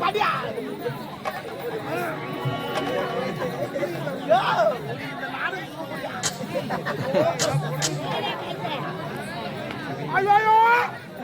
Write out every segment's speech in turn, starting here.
படியா யோ இந்த நாடகம் ஐயோ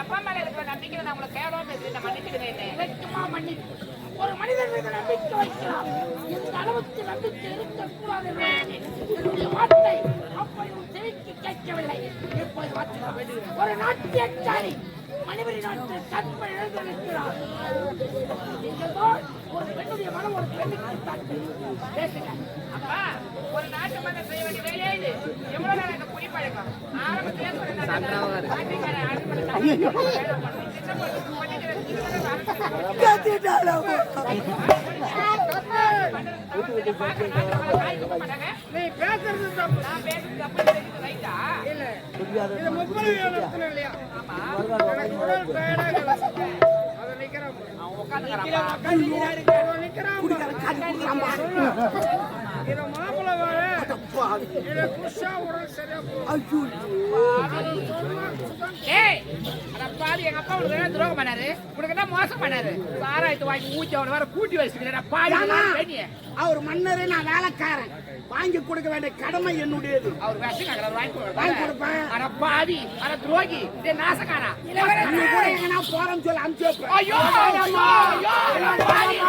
அப்பா மேல இருக்கிற நம்பிக்கையில நான் உங்களை கேவலமா பேசிட்டு நான் மன்னிச்சுக்கிறேன் இதற்குமா ஒரு மனிதன் மீது நம்பிக்கை வைக்கலாம் இந்த அளவுக்கு நம்பிக்கை இருக்கக்கூடாது என்னுடைய வார்த்தை செவிக்கு கேட்கவில்லை இப்போது வார்த்தை ஒரு நாட்டிய மணிபுரி நாட்டில் தன்மை இழந்திருக்கிறார் ஒரு பெண்ணுடைய மனம் ஒரு பெண்ணுக்கு பேசுங்க அப்பா ஒரு நாட்டு மகன் செய்ய வேண்டிய வேலையே இது எவ்வளவு நாள் எனக்கு குடி பழக்கம் ஆரம்பத்திலே சொன்னேன் நாட்டுக்காரன் அடிப்படை வேலை பண்ணணும். சின்ன பொண்ணு பண்ணிக்கிறேன். சின்ன பொண்ணு கத்திட்டாளே. நீ பேசுறது தப்பு நான் பேசுறது தப்பு ரைட்டா இல்ல இது முப்பது இல்லையா நிக்கிறான் நிக்கிறான் துரோகம் பண்ணாரு உனக்கு என்ன மோசம் பண்ணாரு சாராயத்து வாங்கி ஊத்தி அவனை வேற கூட்டி வச்சுக்கிறேன் அவர் மன்னரே நான் வேலைக்காரன் வாங்கி கொடுக்க வேண்டிய கடமை என்னுடையது அவர் விஷம் வாங்கி. கொடுப்பேன். அட பாவி அட துரோகி இதே நாசக்காரா கூட எங்கன்னா போறேன்னு சொல்லி அனுப்பிச்சு வைப்பேன். ஐயோ ஐயோ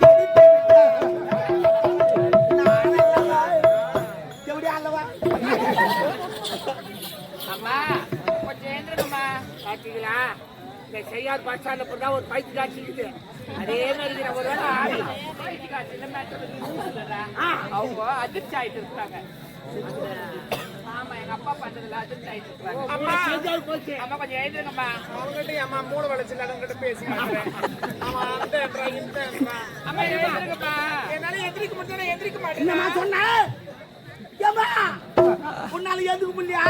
ஜெயித்து விட்டான். நான் அல்லவா? எப்படி அல்லவா? அம்மா கொஞ்சம் எழுந்துருங்கம்மா பாத்தீங்களா? இந்த செய்யார் பஸ் ஸ்டாண்ட்ல போனா ஒரு பைக்கு காட்சி இருக்குது அதே மாதிரி ஒரு வேளை பைக்கு காட்சியில அவங்க அதிர்ச்சி ஆயிட்டு இருக்காங்க. ஆமா எங்க அப்பா பண்றதுல அதிர்ச்சி ஆயிட்டு இருக்காங்க. அம்மா அம்மா கொஞ்சம் எழுந்துருங்கம்மா. அவங்ககிட்ட அம்மா மூளை வளைச்சு நடந்துட்டு பேசிக்கிட்டு அவன் அந்த இந்த. அம்மா என்னால எந்திரிக்க முடிஞ்சா எந்திரிக்க மாட்டேன். சொன்ன? ஏம்மா? உன்னால ஏந்துக்க முடியா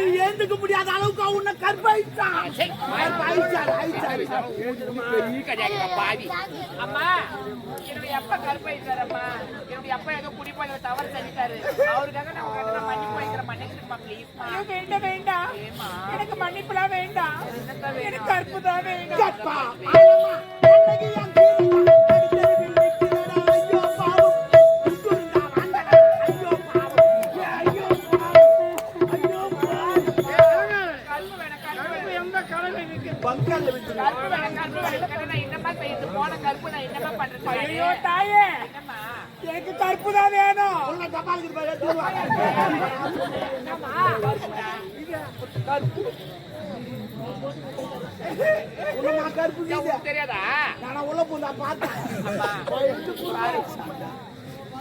நீ ஏந்துக்க முடியாத அளவுக்கு அவன் கற்பாயிட்டான் கற்பாயிச்சாரு, ஆயிச்சாரு. அம்மா என்னுடைய அப்பா கருப்பாயிட்டாரம்மா என்னுடைய அப்பா எங்க குடிப்பாங்க தவறு செஞ்சுட்டாரு அவருக்காக நான் உங்க நான் மன்னிப்பு வைக்கிறேன் மன்னிச்சிருப்பா ப்ளீஸ் வேண்டாம் வேண்டாம் எனக்கு மன்னிப்புலாம் வேண்டாம் எனக்கு கற்பு தான் வேணும் தெரியாதா நான் உள்ள பூந்தா பார்த்தேன்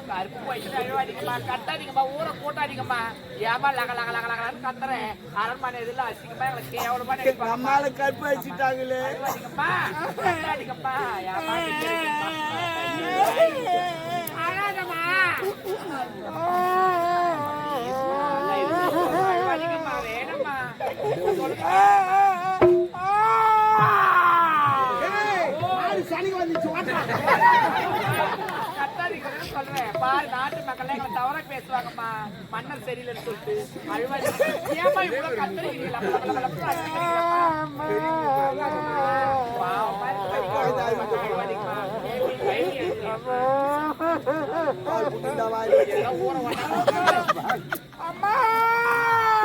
கருப்பு வயசுல அழுவாதீங்கம்மா கத்தாதீங்கம்மா ஊரை கூட்டாதீங்கம்மா ஏமா லக லக லக லகன்னு கத்துறேன் அரண்மனை இதுல அசிங்கமா எங்களுக்கு கேவலமா நினைப்பாங்க நம்மால கருப்பு வச்சுட்டாங்களே அழுவாதீங்கம்மா கத்தாதீங்கம்மா ஏமா சொல்றேன் பாரு நாட்டு மக்கள் எங்களை தவறா பேசுவாங்கம்மா மன்னர் சரியில்லைன்னு சொல்லிட்டு அழுவாதீங்க ஏமா இவ்வளவு கத்துறீங்க லப்ப லப்ப லப்ப லப்ப அடிக்கிறீங்க? பாவமா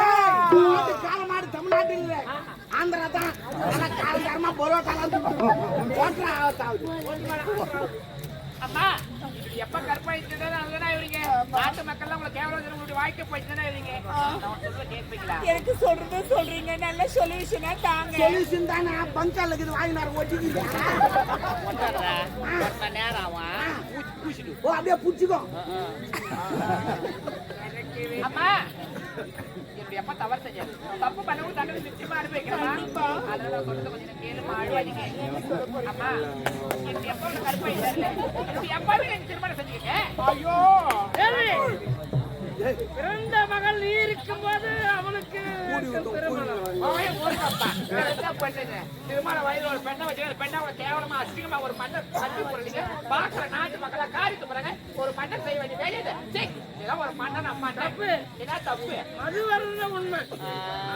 ஏய், காலமாடு தமிழ்நாட்டில் இல்ல ஆந்திரா தான் ஓட்டா ஆகுது அம்மா எப்ப கற்பாயிட்டு அதுதானே இவருங்க நாட்டு மக்கள் உங்களை கேவலம் உங்களுடைய வாழ்க்கை போயிட்டு தானே இருங்க நான் சொல்ல கேட்பீங்களா எனக்கு சொல்றது சொல்றீங்க நல்ல சொல்யூஷனா தாங்க. சொல்யூஷன் தானே பங்கால இருக்குது வாங்கினார் ஒட்டிக்கிட்டு? நேரம் ஆகும். ஓ அப்படியே புடிச்சுக்கோ. அம்மா என்னுடைய அப்பா தவறு செஞ்சாரு. தப்பு பண்ணவும் தண்டனை நிச்சயமா அனுபவிக்கிறா அதனால சொல்றது கொஞ்சம் கேளுமா அழுவாதீங்க. அம்மா என்னுடைய அப்பா கருப்பாயிட்டாரு என்னுடைய அப்பாவே எனக்கு திருமணம் செஞ்சுக்கங்க ஐயோ! பிறந்த மகள் நீ இருக்கும்போது அவனுக்கு திருமணம். அவன் ஒரு அப்பா வேறதான் பண்ணுங்க திருமண வயது ஒரு பெண்ணை வச்சு பெண்ணை கேவலமா அசிங்கமா ஒரு மன்னர் பாக்குற நாட்டு மக்களா காரி துப்புறாங்க ஒரு மன்னர் செய்ய வேண்டிய வேலையை இதெல்லாம் ஒரு மன்னன் அம்மா தப்பு. என்ன தப்பு. அது வரது உண்மை.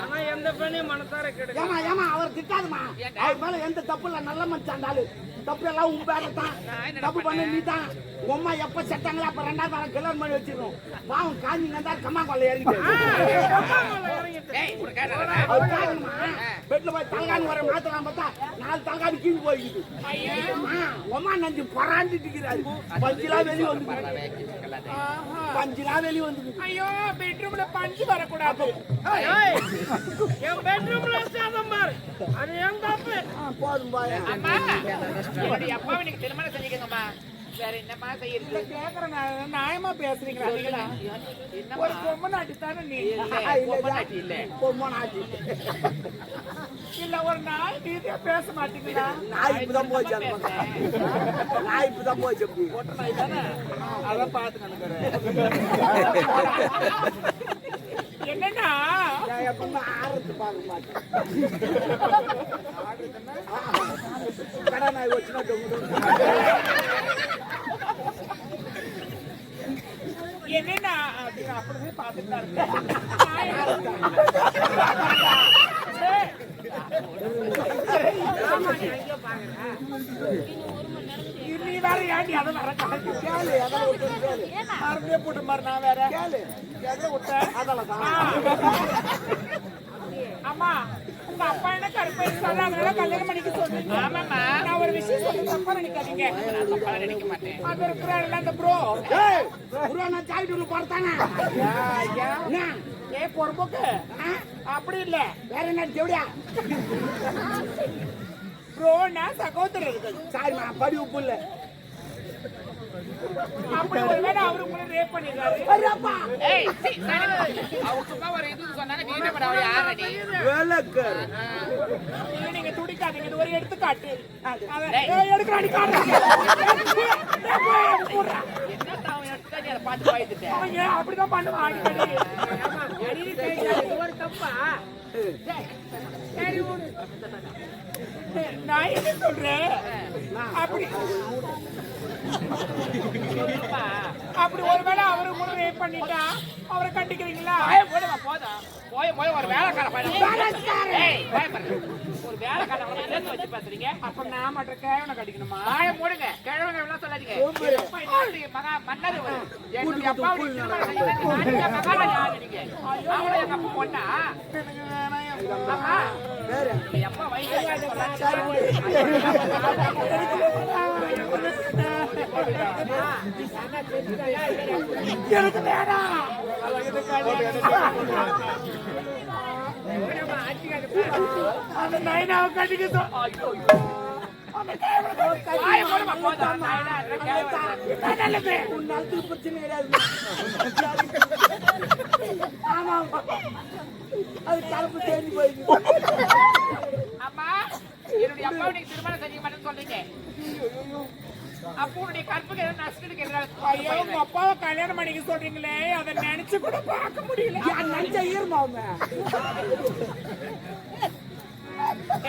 ஆனா எந்த பெண்ணையும் மனசார கெடுக்க ஏமா ஏமா அவர் திட்டாதுமா? அவர் மேல எந்த தப்பு இல்ல நல்ல மனுஷன் ஆளு. தப்பு எல்லாம் உன் பேர தான். நான் என்ன தப்பு பண்ண? நீ தான். அம்மா எப்ப செட்டாங்களா அப்ப ரெண்டாவது வாரம் கல்யாணம் பண்ணி வச்சிருக்கோம். பாவம் காஞ்சி நந்தா கம்மா கொள்ள இறங்கிட்டு பெட்ல போய் தலகாணி வர மாத்தலாம் பார்த்தா நாலு தலகாணி கீழ் போயிடுது. உமா நஞ்சு பராண்டிட்டு இருக்கிறாரு. பஞ்சிலா வெளியே வந்து பஞ்சிலா வெளியே வந்து ஐயோ பெட்ரூம்ல பஞ்சு வரக்கூடாது. என் பெட்ரூம்ல சேதம் பாரு. அது என் தப்பு. போதும் பாய அம்மா என்னுடைய அப்பாவை நீங்க திருமணம் செஞ்சுக்கங்கம்மா. வேற என்னம்மா செய்யறது? கேக்குறேன் நான் நியாயமா பேசுறீங்களா நீங்களா? ஒரு பொம்மை நாட்டி தானே நீ? இல்ல பொம்மனாச்சு இல்ல ஒரு நாய் நீதியா பேச மாட்டீங்களா? நாய் இப்பதான் போச்சு. நாய் இப்பதான் போச்சு அப்படி. அதான் பாத்து என்னன்னா? எப்பவுமே பார்க்க மாட்டேன் கடை நாய் வச்சுனா என்னன்னா அப்படின்னு அப்படியே பாத்துட்டு தான் இருக்கேன். நீ வேற ஏன்டி அதை வர கலக்கு? கேளு போட்டு மாறு, நான் வேற கேளு எதை விட்டேன்? அதெல்லாம் தான் அம்மா உங்க அப்பா என்ன கருப்பை சொல்ல அதனால கல்யாணம் பண்ணிக்க சொல்றீங்க. நான் ஒரு விஷயம் சொல்ல தப்பா நினைக்காதீங்க. நான் தப்பா நினைக்க மாட்டேன். அது இருக்கிறாருல்ல அந்த ப்ரோ ஏய் புருவா சாவிட்டு உள்ள போறதானே? என்ன? ஏ பொறுப்புக்கு? ஆ? அப்படி இல்ல. வேற என்ன தேவடியா ப்ரோனா சகோதரர்கள் சாரிம்மா படி உப்பு இல்ல. அப்படி ஒருவேளை அவரு உங்களை ஒரு பண்ண நீங்க துடிக்காதீங்க இது ஒரு எடுத்துக்காட்டு எடுக்கிறாடி காட்டு அப்படிதான் பண்ணுவான் ஒரு தப்பா சரி நான் என்ன சொல்றேன் அப்படி. அப்படி ஒருவேளை அவரு கூட ரேப் பண்ணிட்டா அவரை கட்டிக்கிறீங்களா வாயை மூடுமா, போதும். போய் போய் ஒரு வேலைக்கார. ஒரு வேலைக்கார அவனை சேர்த்து வச்சு பேசுறீங்க அப்ப நான் மட்டும் கேவனை கட்டிக்கணுமா வாயை மூடுங்க கிழவங்க எல்லாம் சொல்லாதீங்க மகா மன்னர். என்னுடைய அப்பா பொண்ணா? ஆமா. எங்க அப்பா வயசு எனக்கு வேணாம் அந்த நைனாவை சொ- பிரச்சனை கிடையாது ஆமா அது கலப்பு தேடி போயிருக்கு அம்மா என்னுடைய அப்பாவை திருமணம் செஞ்சுக்க மாட்டேன்னு சொல்றீங்க அப்போ உன்னுடைய கற்புக்கு எதாவது நஷ்டத்துக்கு ஐயோ உங்க அப்பாவை கல்யாணம் பண்ணிக்க சொல்றீங்களே? அதை நினைச்சு கூட பார்க்க முடியல. என் நஞ்ச அவங்க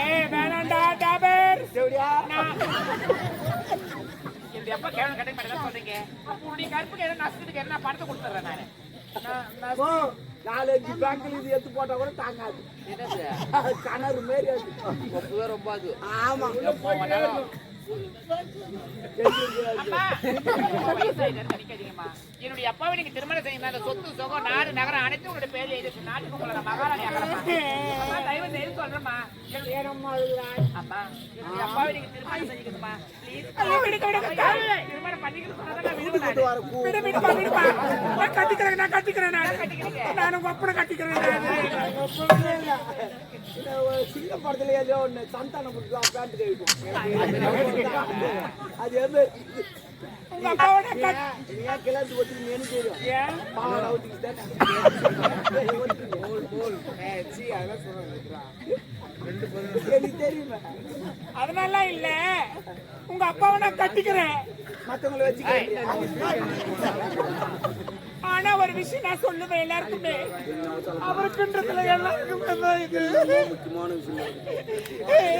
ஏய் வேணாண்டா டாபர் அப்பா கேவலம் கட்ட மாட்டேன்னு சொல்றீங்க? அப்போ உன்னுடைய கற்புக்கு எதாவது நஷ்டத்துக்கு என்ன பணத்தை கொடுத்துறேன் நானு? நாலஞ்சு பேங்க்ல இது எடுத்து போட்டா கூட தாங்காது. கணறு மாரி அது. ரொம்ப அது. ஆமா. என்னுடைய அப்பாவை நீங்க திருமணம் அந்த சொத்து சுகம் நாடு நகரம் அனைத்தும் உங்களுடைய பேர்ல எழுதி நாட்டுக்கு உங்களை நான் மகாராணி. அம்மா, தயவு செய்து சொல்றேம்மா. என்னுடைய அம்மா என்னுடைய அப்பாவை நீங்க திருமணம் செஞ்சுக்கணுமா ப்ளீஸ் திருமணம் பண்ணிக்கணும் நான் கட்டிக்கிறேன் நான் கட்டிக்கிறேன் நான். உங்க அப்பனை கட்டிக்கிறேன் படத்துல ஏதோ ஒண்ணு சந்தானம் பேண்ட் கழிக்கும் அது எது உங்க அப்பாவோட ஏன் கிளம்பி ஒத்துக்கு எனக்கு தெரியும் ஏன் பாவம் அவுத்துக்கு எனக்கு தெரியுமே அதனால இல்ல. உங்க அப்பாவை நான் கட்டிக்கிறேன். மத்தவங்களை வச்சுக்கிறேன். ஆனா ஒரு விஷயம் நான் சொல்லுவேன் எல்லாருக்குமே. அவருக்குன்றதுல எல்லாருக்குமே தான் இது? முக்கியமான விஷயம்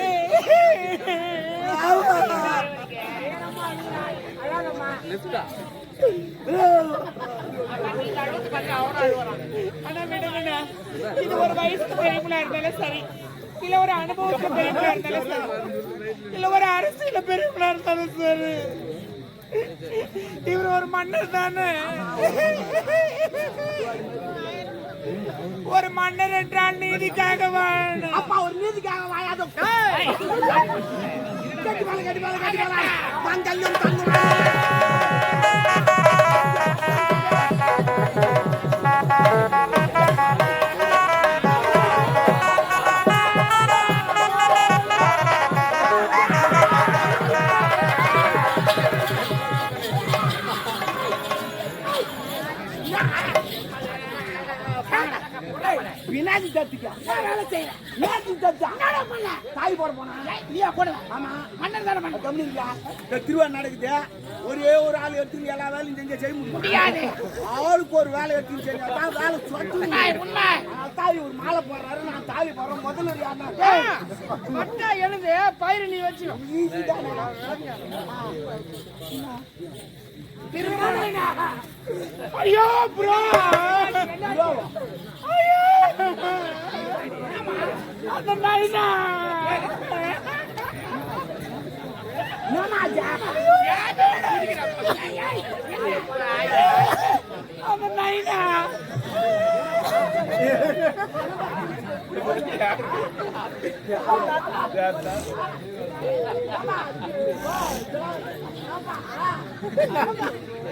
ஆனா விடுங்கண்ணா இது ஒரு வயசுக்கு பெரியவங்களா இருந்தாலும் சரி. இல்ல ஒரு அனுபவத்துல பெரியவங்களா இருந்தாலும் சரி. இல்ல ஒரு அரசியல பெரியவங்களா இருந்தாலும் சரி. இவர் ஒரு மன்னர் தானே? ஒரு மன்னர் என்றால் நீதிக்காக வாழணும் அப்பா ஒரு நீதிக்காக வாயாத. கட்டி மேல கட்டி மேல கட்டி மேல மங்கல்யம் தந்து தத்துக்கா வேலை செய்யறேன் வினாடி தத்தா தாய் போட போனா? நீயா போட. ஆமா. மன்னர் தானே கம்மியா இந்த திருவிழா நடக்குது ஒரே ஒரு ஆள் எடுத்து எல்லா வேலையும் செஞ்ச செய்ய முடியாது. ஆளுக்கு ஒரு வேலை எடுத்து செஞ்சா தான் வேலை சொத்து உண்மை தாய் ஒரு மாலை போடுறாரு. நான் தாலி போடுறேன் முதல்ல யாருன்னா மட்டா எழுது பயிர் நீ வச்சு ஈஸி தானே ஐயோ ப்ரோ ஐயோ! அந்த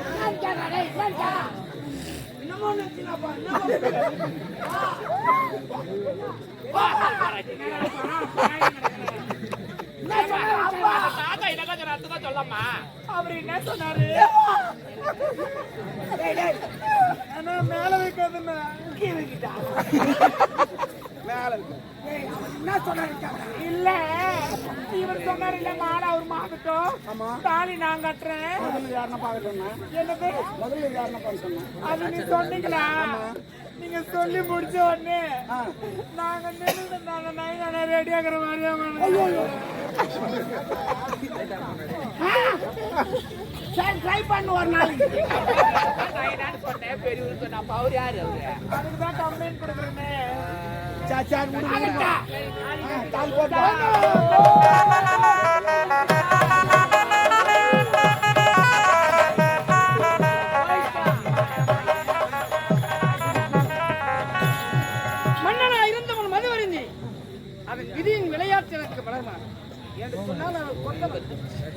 என்ன அவர் என்ன சொன்னாரு மேல வைக்காதுன்னா மேல இருக்கு என்ன சொன்னாரு இல்ல இவர் சொன்னாரு இல்ல மாலை அவர் மாகட்டும் தாலி நான் கட்டுறேன். முதல்ல யாருன்னா சொன்னேன் என்னது? முதல்ல யாருன்னா சொன்னேன் அது நீ சொன்னீங்களா? நீங்க சொல்லி முடிச்ச உடனே நாங்க நின்று நாங்க நைனா ரெடி ஆகிற மாதிரியா சரி ட்ரை பண்ணு ஒரு நாளைக்கு. நான் சொன்னேன் பெரியவர் சொன்னா அப்ப அவர் யாரு அவரு? அதுக்கு தான் கம்ப்ளைண்ட் கொடுக்குறேன்னு விடுங்க தாலி போட்டா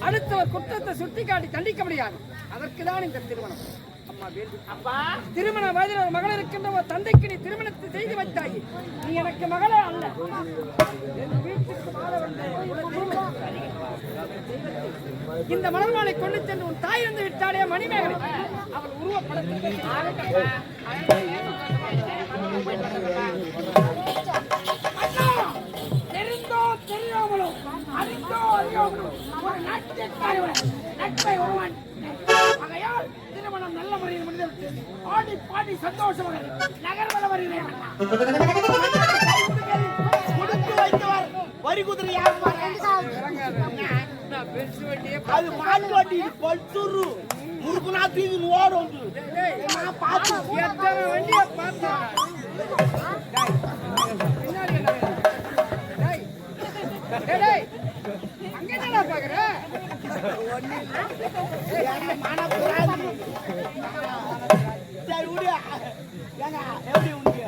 அடுத்தவர் குற்றத்தை சுட்டிக்காட்டி தண்டிக்க முடியாது. அதற்கு தான் இந்த திருமணம். திருமண வயதில் ஒரு மகள் இருக்கின்ற ஒரு தந்தைக்கு நீ திருமணத்தை செய்து வைத்தாய். நீ எனக்கு மகளே அல்ல. இந்த மலர் மாலை கொண்டு சென்று உன் தாய் இருந்து விட்டாலே மணிமேகலை. அவள் உருவப்படத்தில் அண்ணா, தெரிந்தோ தெரியாமலோ அறிந்தோ அறியாமலோ ஒரு நாட்டியக்காரவன் நட்பை ஒருவன் ஆகையால் திருமணம் நல்ல முறையில் முடிந்துவிட்டு ஆடி பாடி சந்தோஷமாக நகர்வல வருகிறேன் கொடுத்து வைத்தவர் வரி குதிரை அது மாட்டு வண்டி பல்சுரு முறுக்குனா தீது ஓடும் நான் பார்த்து எத்தனை வண்டியை பார்த்தேன் பின்னாடி என்ன வேணும்? டேய். டேய், டேய். என்னடா பாக்குற சரி விடு. எப்படி உனக்கு?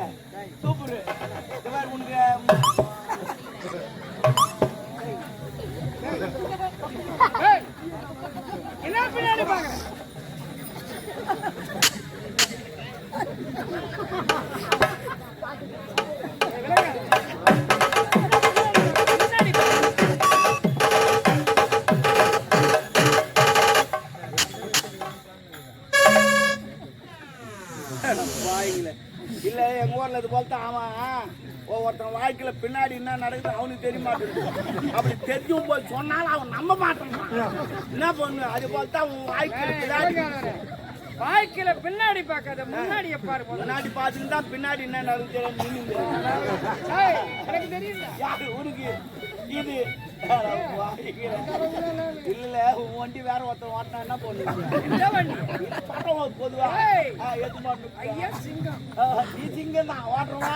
போல தான் அவன் ஒவ்வொருத்தன் வாழ்க்கையில பின்னாடி என்ன நடக்குது அவனுக்கு தெரிய மாட்டேங்குது. அப்படி தெரிஞ்சும் போய் சொன்னாலும் அவன் நம்ப மாட்டான். என்ன பண்ணு? அது போல தான் உன் வாழ்க்கையில பின்னாடி வாழ்க்கையில பின்னாடி பார்க்காத முன்னாடியே பாரு. முன்னாடி பார்த்துட்டு தான் பின்னாடி என்ன நடக்குது எனக்கு தெரியல. உனக்கு? இது. இல்ல உன் வண்டி வேற ஒருத்தன் ஓட்டினா என்ன பட்டம் பொதுவா. ஐயா சிங்கம். நீ சிங்கம் தான் ஓட்டுறவா?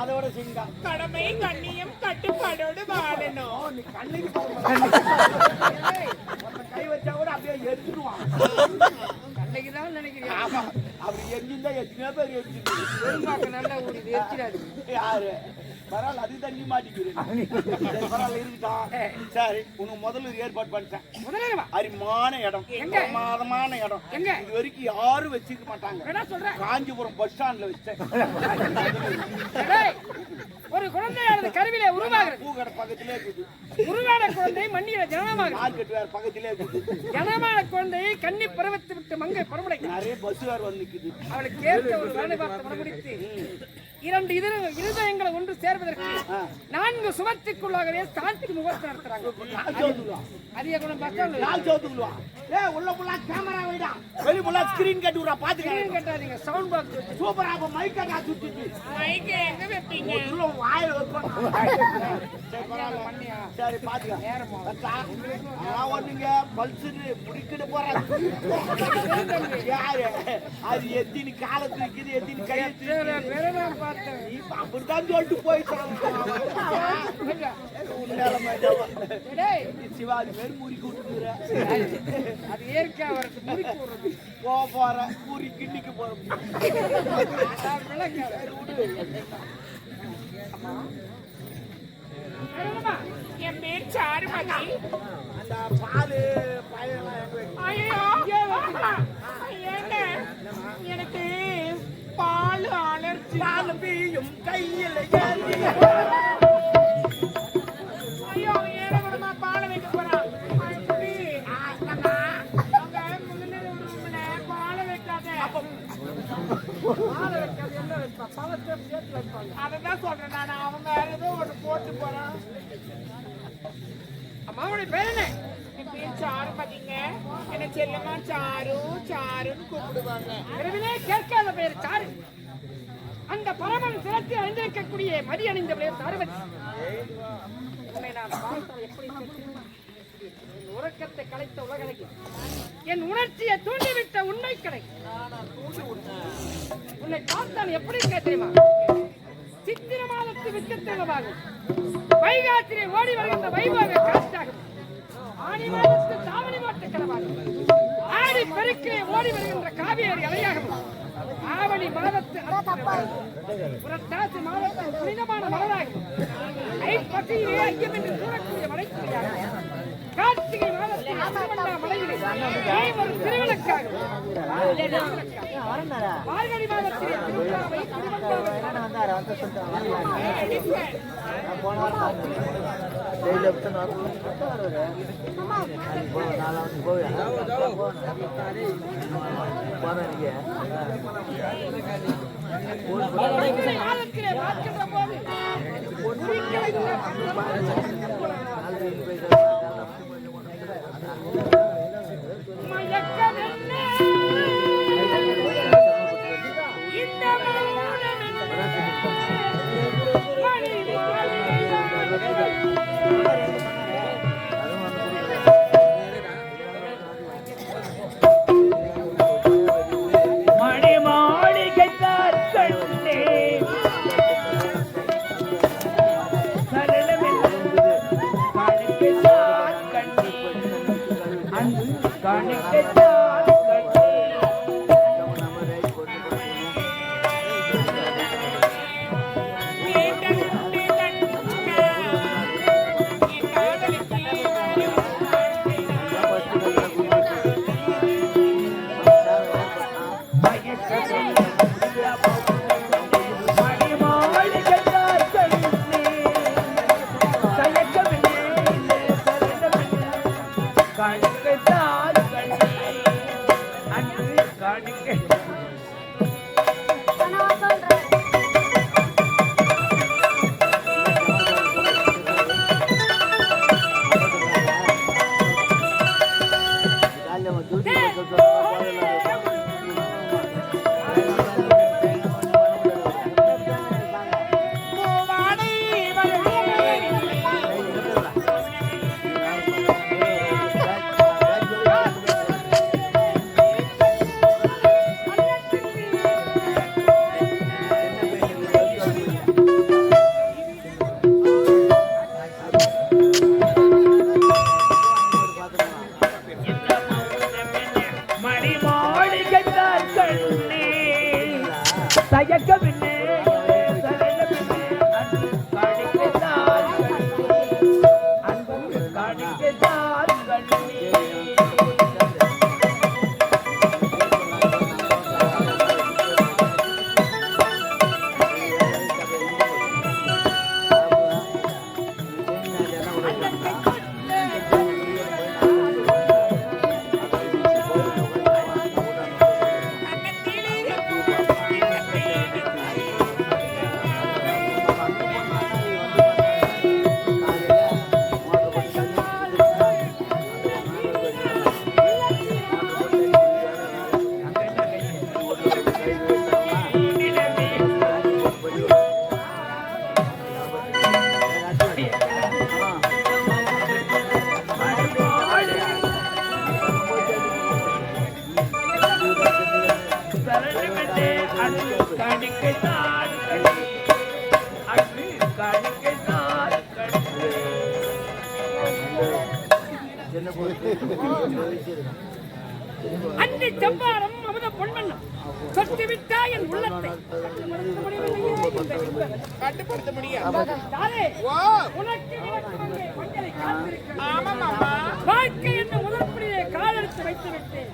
அதோட சிங்கம். கடமை கண்ணியம் கட்டுப்பாடோடு வாழணும். நீ கண்ணுக்கு போக கை வச்சா கூட அப்படியே எரிஞ்சிடுவான். தான் நினைக்கிறேன் ஆமா. அப்படி எரிஞ்சிருந்தா எத்தனையோ பேர் எரிஞ்சிருக்கு நல்ல ஊர் எரிச்சிடாது. யாரு? பரவாயில்ல அது தண்ணி மாட்டிக்கிறேன் பரவாயில்ல இருக்கட்டும் சரி உனக்கு முதல்ல ஏற்பாடு பண்ணிட்டேன். அருமையான இடம்? பிரமாதமான இடம். எங்க? இது வரைக்கும் யாரும் வச்சுக்க மாட்டாங்க. காஞ்சிபுரம் பஸ் ஸ்டாண்ட்ல வச்சேன் ஒரு குழந்தையானது கருவிலே உருவாகிறது பூக்கடை பக்கத்திலே இருக்குது. உருவான குழந்தை மண்ணில ஜனனமாகிறது மார்க்கெட் வேற பக்கத்திலே இருக்குது. ஜனமான குழந்தையை கன்னி பருவத்தை விட்டு மங்கை பருவடைக்கிறார் நிறைய பஸ் வேற வந்து நிக்குது. அவளுக்கு ஏற்ற ஒரு வேலை பார்த்து மறுபடித்து இரண்டு இரு இருதயங்களை ஒன்று சேர்வதற்கு நான்கு சுமத்துக்குள்ளாகவே சாந்தி முகூர்த்தம் நடத்துறாங்க. அதிக குணம் பார்த்தா ஏ உள்ள புள்ளா கேமரா வைடா. வெளி புள்ளா ஸ்கிரீன் கட்டி விடுறா பாத்துக்க கேட்டாதீங்க சவுண்ட் பாக்ஸ் வச்சு. சூப்பரா அப்ப மைக்க நான் சுத்திட்டு. மைக்கு எங்க வைப்பீங்க? உள்ள வாய வைப்பேன் சரி பரவாயில்ல சரி பாத்துக்க வச்சா? நான் ஒண்ணுங்க பல்சுன்னு முடிக்கிட்டு போறேன். யாரு? அது எத்தினி காலத்து இருக்குது எத்தினி கையெழுத்து அப்படித்தான் சொல்லிட்டு போயிட்டான் சிவாஜி பேர் முறுக்கி விட்டுக்கிற அது இயற்கை அவருக்கு முறுக்கி விடுறது போக போற பூரி கிண்ணிக்கு போற நான் விளக்காத. வேணுமா? என் பேர் சாருமதி அந்த பாலு பழையெல்லாம் எங்க வைக்க ஐயோ ஏங்க எனக்கு பால் அலர்ஜி பால் பீயும் கையில் ஏந்தி ஐயோ ஏழை குடும்பமா பால் வைக்க போறான் அப்படி அவங்க முன்னாடி ஒரு ரூம்ல பால் வைக்காத பாலை வைக்காது, என்ன வைப்பா? பழத்தை சேர்த்து வைப்பாங்க. அததான் சொல்றேன் நான். அவங்க ஏதோ ஒண்ணு போட்டு போறான். அம்மாவுடைய பேர் என்ன? என் பேர் சாருமதிங்க என்ன செல்லமா சாரு சாருன்னு கூப்பிடுவாங்க. கேட்காத பெயர் சாரு. அந்த பரமன் சிரத்தை அணிந்திருக்கக்கூடிய மதி அணிந்த பெயர் உன்னை நான் எப்படி உறக்கத்தை கலைத்த உலகலைக்கு என் உணர்ச்சியை தூண்டிவிட்ட உண்மை கடை உன்னை பார்த்தான் எப்படி இருக்கே தெரியுமா? சித்திர மாதத்து விக்கத்திரமாகும் வைகாத்திரை ஓடி வருகின்ற வைபாக காற்றாகும் ஆணி மாதத்து தாவணி மாட்டு கிழமாகும் ஆடி பெருக்கே ஓடி வருகின்ற காவேரி அலையாகும். ஆவணி மாதத்து புரட்டாசி மாதத்து புனிதமான மலராகும். ஐப்பசியிலே என்று கூறக்கூடிய மலைக்குரியாக கார்த்திகை மார்கழி மாதம் போவேன் மயக்கமென்ன கட்டுப்படுத்த முடியாது வாழ்க்கை என்று முதற்படியை காலெடுத்து வைத்து விட்டேன்